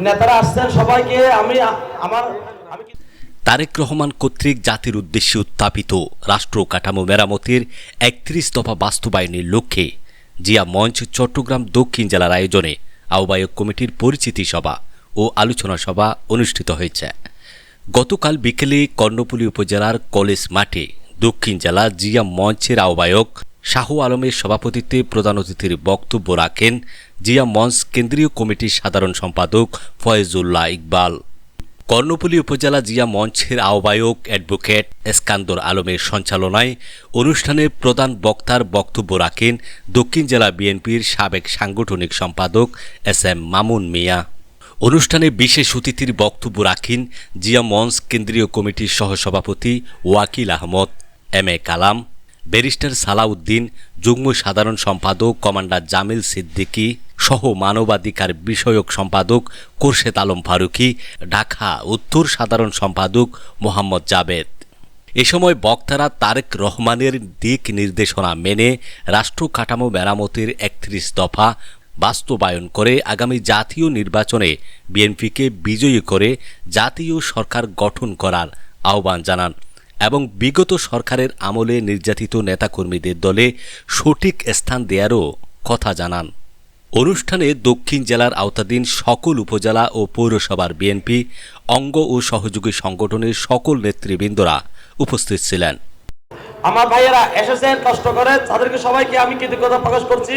নেতারা আসছেন সবাইকে, আমি, আমার তারেক রহমান কর্তৃক জাতির উদ্দেশ্যে উত্থাপিত রাষ্ট্র কাঠামো মেরামতির একত্রিশ দফা বাস্তবায়নের লক্ষ্যে জিয়া মঞ্চ চট্টগ্রাম দক্ষিণ জেলার আয়োজনে আহ্বায়ক কমিটির পরিচিতি সভা ও আলোচনা সভা অনুষ্ঠিত হয়েছে। গতকাল বিকেলে কর্ণফুলী উপজেলার কলেজ মাঠে দক্ষিণ জেলা জিয়া মঞ্চের আহ্বায়ক শাহ আলমের সভাপতিত্বে প্রধান অতিথির বক্তব্য রাখেন জিয়া মঞ্চ কেন্দ্রীয় কমিটির সাধারণ সম্পাদক ফয়েজুল্লাহ ইকবাল। কর্ণফুলী উপজেলা জিয়া মঞ্চের আহ্বায়ক অ্যাডভোকেট এসকান্দর আলমের সঞ্চালনায় অনুষ্ঠানে প্রধান বক্তার বক্তব্য রাখেন দক্ষিণ জেলা বিএনপির সাবেক সাংগঠনিক সম্পাদক এস এম মামুন মিয়া। অনুষ্ঠানে বিশেষ অতিথির বক্তব্য রাখেন জিয়া মঞ্চ কেন্দ্রীয় কমিটির সহসভাপতি Wakil Ahmad, M A Kalam barrister Salahuddin, যুগ্ম সাধারণ সম্পাদক কমান্ডার জামিল সিদ্দিকী সহ মানবাধিকার বিষয়ক সম্পাদক কোরশেদ আলম ফারুকী, ঢাকা উত্তর সাধারণ সম্পাদক মোহাম্মদ জাবেদ এ সময় বক্তারা তারেক রহমানের দিক নির্দেশনা মেনে রাষ্ট্র কাঠামো মেরামতের একত্রিশ দফা বাস্তবায়ন করে আগামী জাতীয় নির্বাচনে বিএনপিকে বিজয়ী করে জাতীয় সরকার গঠন করার আহ্বান জানান। এবং বিগত সরকারের আমলে নির্যাতিত নেতাকর্মীদের দলে সঠিক স্থান দেয়ারও কথা জানান। অনুষ্ঠানে দক্ষিণ জেলার আওতাধীন সকল উপজেলা ও পৌরসভার বিএনপি, অঙ্গ ও সহযোগী সংগঠনের সকল নেতৃবৃন্দরা উপস্থিত ছিলেন। আমার ভাইয়েরা এসেছেন, কষ্ট করে। তাদেরকে সবাইকে আমি কৃতজ্ঞতা প্রকাশ করছি।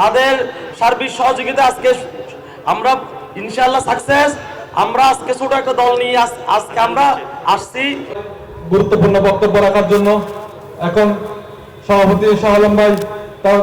তাদের সার্বিক সহযোগিতা আজকে আমরা ইনশাআল্লাহ সাকসেস আমরা আজকে ছোট একটা দল নিয়ে আজকে আমরা আসছি। গুরুত্বপূর্ণ বক্তব্য রাখার জন্য এখন সভাপতি শাহ আলম ভাই তার